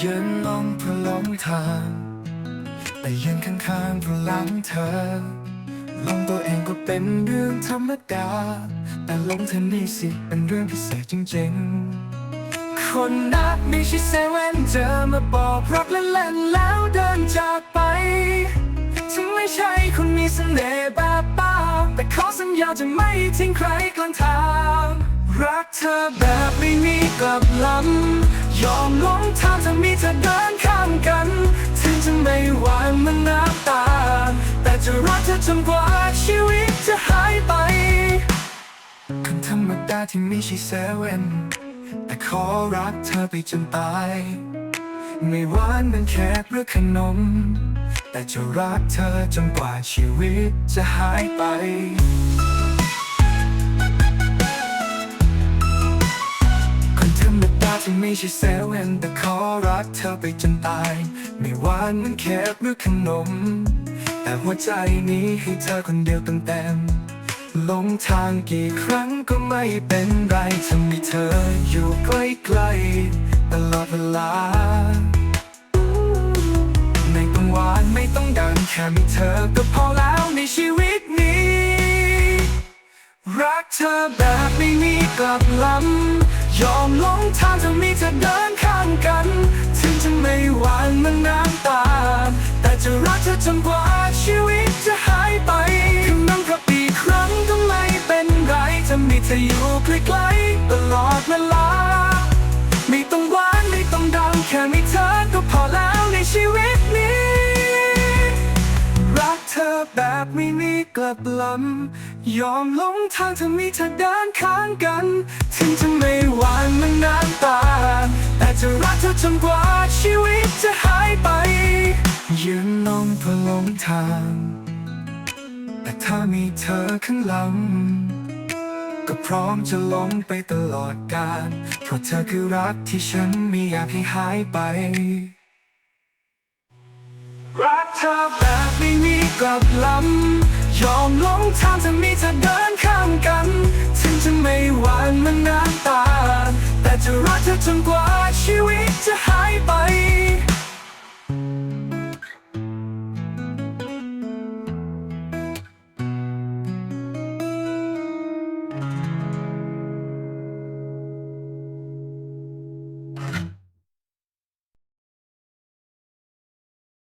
ยืนลงเพื่อลงทางแต่ยืนข้างๆเพื่อหลังเธอลงตัวเองก็เป็นเรื่องธรรมดา แต่ลงเธอนี่สิเป็นเรื่องพิเศษจริงๆ คนนักไม่ใช่เซเว่นเจอมาบอกรักเล่นๆแล้วเดินจากไป ถึงไม่ใช่คนมีเสน่ห์แบบป้า แต่ขอสัญญาจะไม่ทิ้งใครกลางทาง รักเธอแบบไม่มีกลับลำ ยอมหลงทางจะมีเธอเดินข้ามกัน ถึงจะไม่หวานมันน้ำตา แต่จะรักเธอจนกว่าชีวิตจะหายไปคนธรรมดาที่ไม่ใช่เซเว่นแต่ขอรักเธอไปจนตาย ไม่หวานเป็นแค่หรือขนม แต่จะรักเธอจนกว่าชีวิตจะหายไป ที่ไม่ใช่เซเว่นแต่ขอรักเธอไปจนตาย ไม่หวานมันแค่หรือขนม แต่หัวใจนี้ให้เธอคนเดียวเต็มเต็มๆลงทางกี่ครั้งก็ไม่เป็นไรถ้ามีเธออยู่ใกล้ๆตลอดเวลาไม่ต้องหวานไม่ต้องดังแค่มีเธอก็พอแล้วในชีวิตนี้ รักเธอแบบไม่มีกลับลำ ยอมหลงทางจะมีเธอเดินข้างกัน ถึงจะไม่หวานเหมันน้ำตา แต่จะรักเธอจนกว่าชีวิตจะหายไปคำนั้นกับปีครั้งก็ไม่เป็นไรจะมีเธออยู่ใกล้ๆตลอดเวลา ลับลำยอมหลงทางถ้ามีเธอเดินข้างกัน ถึงจะไม่หวานมันน้ำตา แต่จะรักเธอจนกว่าชีวิตจะหายไป ยืนลงเพื่อหลงทาง แต่ถ้ามีเธอข้างหลัง ก็พร้อมจะหลงไปตลอดกาลเพราะเธอคือรักที่ฉันไม่อยากให้หายไปรักเธอแบบไม่มีกลับลำ ยอมลงทางจะมีเธอเดินข้ามกัน ถึงจะไม่หวานมันน้ำตา